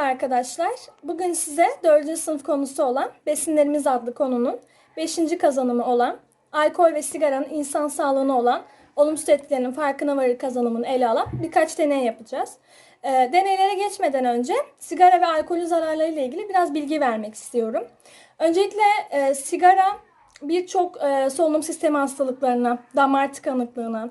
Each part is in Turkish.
Merhaba arkadaşlar. Bugün size 4. sınıf konusu olan Besinlerimiz adlı konunun 5. kazanımı olan alkol ve sigaranın insan sağlığına olan olumsuz etkilerinin farkına varır kazanımını ele alan birkaç deney yapacağız. Ee, deneylere geçmeden önce sigara ve alkolün zararları ile ilgili biraz bilgi vermek istiyorum. Öncelikle e, sigara birçok e, solunum sistemi hastalıklarına, damar tıkanıklığına,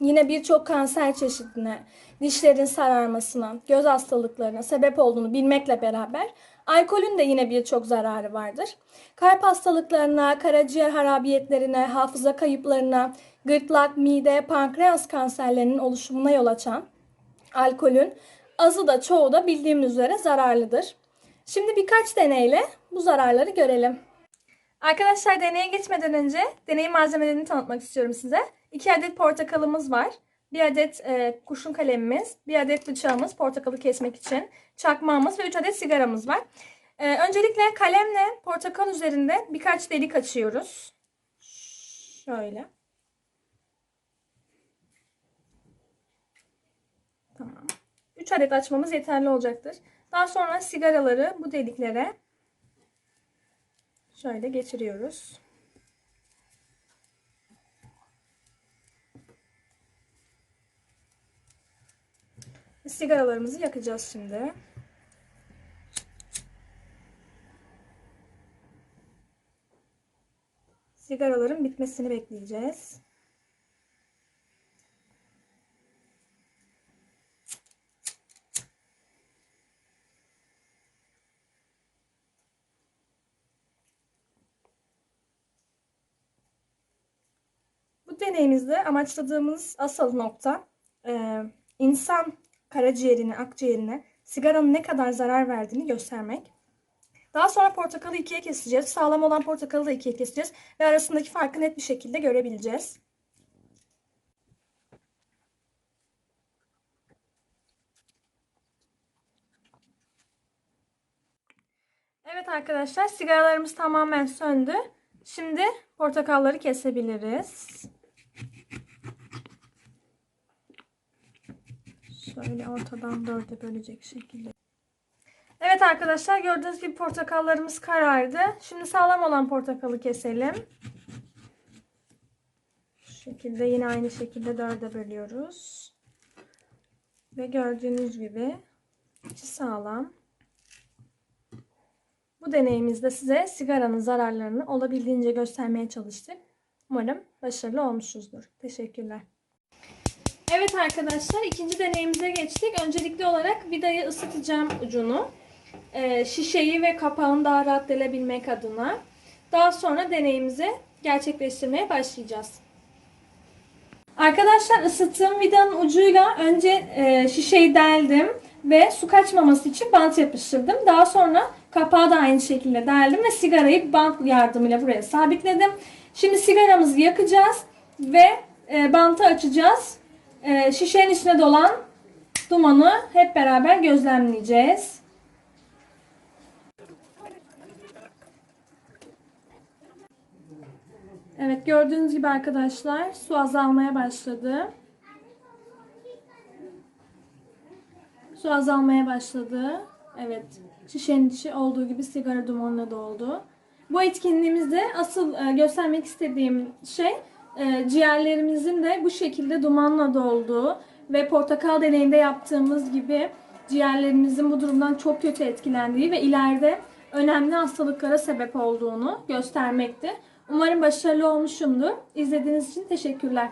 Yine birçok kanser çeşidine, dişlerin sararmasına, göz hastalıklarına sebep olduğunu bilmekle beraber alkolün de yine birçok zararı vardır. Kalp hastalıklarına, karaciğer harabiyetlerine, hafıza kayıplarına, gırtlak, mide, pankreas kanserlerinin oluşumuna yol açan alkolün azı da çoğu da bildiğimiz üzere zararlıdır. Şimdi birkaç deneyle bu zararları görelim. Arkadaşlar deneye geçmeden önce deney malzemelerini tanıtmak istiyorum size. 2 adet portakalımız var. Bir adet e, kurşun kalemimiz, bir adet bıçağımız portakalı kesmek için, çakmağımız ve 3 adet sigaramız var. E, öncelikle kalemle portakal üzerinde birkaç delik açıyoruz. Şöyle. Tamam. 3 adet açmamız yeterli olacaktır. Daha sonra sigaraları bu deliklere şöyle geçiriyoruz. Sigaralarımızı yakacağız şimdi. Sigaraların bitmesini bekleyeceğiz. Bu deneyimizde amaçladığımız asıl nokta e, insan karaciğerine, akciğerine sigaranın ne kadar zarar verdiğini göstermek. Daha sonra portakalı ikiye keseceğiz. Sağlam olan portakalı da ikiye keseceğiz. Ve arasındaki farkı net bir şekilde görebileceğiz. Evet arkadaşlar sigaralarımız tamamen söndü. Şimdi portakalları kesebiliriz. Şöyle ortadan dörde bölecek şekilde. Evet arkadaşlar gördüğünüz gibi portakallarımız karardı. Şimdi sağlam olan portakalı keselim. Şu şekilde yine aynı şekilde dörde bölüyoruz. Ve gördüğünüz gibi içi sağlam. Bu deneyimizde size sigaranın zararlarını olabildiğince göstermeye çalıştık. Umarım başarılı olmuşuzdur. Teşekkürler. Evet arkadaşlar ikinci deneyimize geçtik. Öncelikli olarak vidayı ısıtacağım ucunu. Ee, şişeyi ve kapağını daha rahat delebilmek adına. Daha sonra deneyimizi gerçekleştirmeye başlayacağız. Arkadaşlar ısıttığım vidanın ucuyla önce e, şişeyi deldim ve su kaçmaması için bant yapıştırdım. Daha sonra kapağı da aynı şekilde deldim ve sigarayı bant yardımıyla buraya sabitledim. Şimdi sigaramızı yakacağız ve e, bantı açacağız. E, şişenin içine dolan dumanı hep beraber gözlemleyeceğiz. Evet gördüğünüz gibi arkadaşlar su azalmaya başladı. Su azalmaya başladı. Evet şişenin içi olduğu gibi sigara dumanına doldu. Bu etkinliğimizde asıl e, göstermek istediğim şey e, ciğerlerimizin de bu şekilde dumanla dolduğu ve portakal deneyinde yaptığımız gibi ciğerlerimizin bu durumdan çok kötü etkilendiği ve ileride önemli hastalıklara sebep olduğunu göstermekte. Umarım başarılı olmuşumdur. İzlediğiniz için teşekkürler.